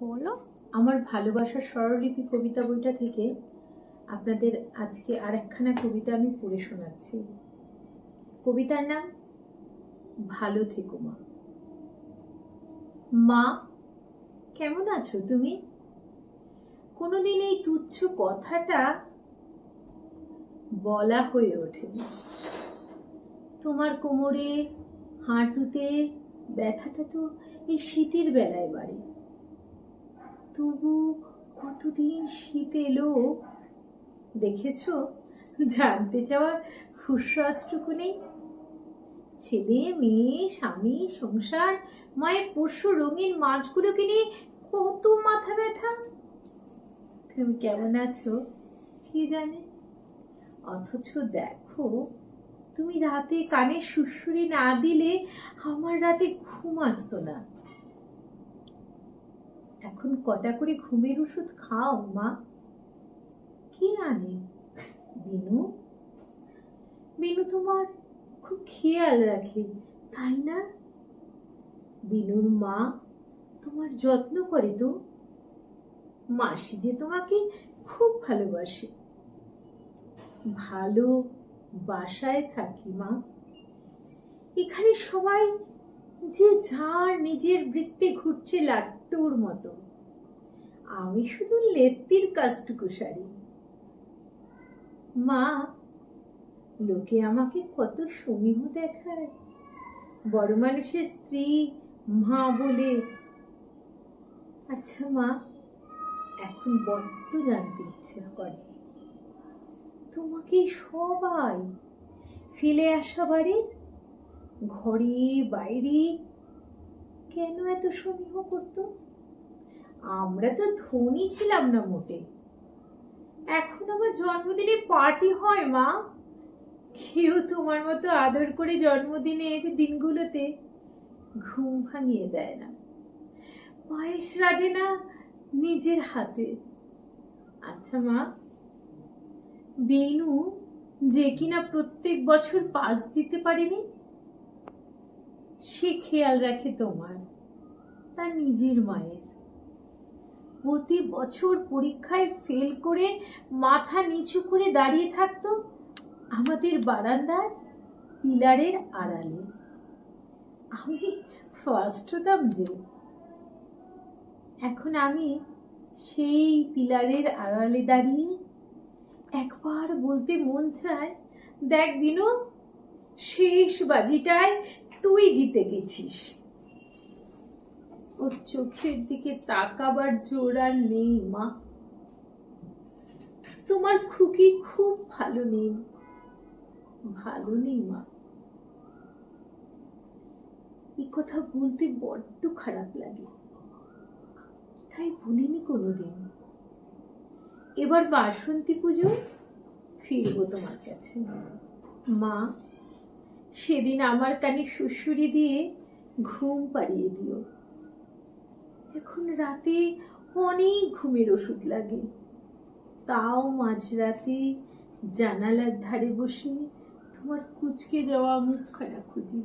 বলো আমার ভালোবাসার স্বরলিপি কবিতা বইটা থেকে আপনাদের আজকে আরেকখানা কবিতা আমি পড়ে শোনাচ্ছি। কবিতার নাম ভালো থেকো মা। মা, কেমন আছো তুমি? কোনোদিন এই তুচ্ছ কথাটা বলা হয়ে ওঠেনি। তোমার কোমরে হাঁটুতে ব্যথাটা তো এই শীতের বেলায় বাড়ে। তবু কতদিন শীত এলো? দেখেছ? জানতে চাওয়ার ফুসরতটুকু নেই? ছেলে, মেয়ে, স্বামী, সংসার, মায়ের পশু রঙিন মাছগুলোকে নিয়ে কত মাথা ব্যথা? তুমি কেমন আছো? কি জানে? অথচ দেখো, তুমি রাতে কানে সুরসুরি না দিলে আমার রাতে ঘুম আসতো না। এখন কটা করে ঘুমের ওষুধ খাও, মা? কি আনে? বিনু? বিনু তোমার খুব খেয়াল রাখে, তাই না? বিনুর মা তোমার যত্ন করে তো। মাসি যে তোমাকে খুব ভালোবাসে। ভালো বাসায় থাকি, মা। এখানে সবাই যে যার নিজের বৃত্তে ঘুরছে লাট্টুর মতো। আমি শুধু লেত্তির কাজটুকু সারি মা, লোকে আমাকে কত সমীহ দেখায়। বড় মানুষের স্ত্রী, মা বলে আচ্ছা মা, এখন বড্ড জানতে ইচ্ছা করে। তোমাকে সবাই ফেলে আসা বাড়ির ঘরে, বাইরে কেন এত সমীহ করত? আমরা তো ধনী ছিলাম না মোটে। এখন আমার জন্মদিনে পার্টি হয়, মা। কেউ তোমার মতো আদর করে জন্মদিনের দিনগুলোতে ঘুম ভাঙিয়ে দেয় না। পায়েস রাধে না নিজের হাতে। আচ্ছা মা। বেনু যে কিনা প্রত্যেক বছর পাস দিতে পারেনি সে খেয়াল রাখে তোমার তার নিজের মায়ের। প্রতি বছর পরীক্ষায় ফেল করে মাথা নিচু করে দাঁড়িয়ে থাকতো আমাদের বারান্দার পিলারের আড়ালে। আমি ফার্স্ট হতাম যে। এখন আমি সেই পিলারের আড়ালে দাঁড়িয়ে একবার বলতে মন চায়, দেখ বিনু, শেষ বাজিটায় তুই জিতে গেছিস। ওর চোখের দিকে তাকাবার জোর আর নেই, মা। তোমার খুকি খুব ভালো নেই। ভালো নেই, মা। এই কথা বলতে বড্ড খারাপ লাগে। তাই ভুলিনি কোনোদিন। এবার বাসন্তী পুজো ফিরবো তোমার কাছে। মা সেদিন আমার কানে শুশুরি দিয়ে ঘুম পাড়িয়ে দিও। এখন রাতে অনেক ঘুমের ওষুধ লাগে। তাও মাঝরাতে জানালার ধারে বসে তোমার কুচকে যাওয়া মুখখানা খুঁজি।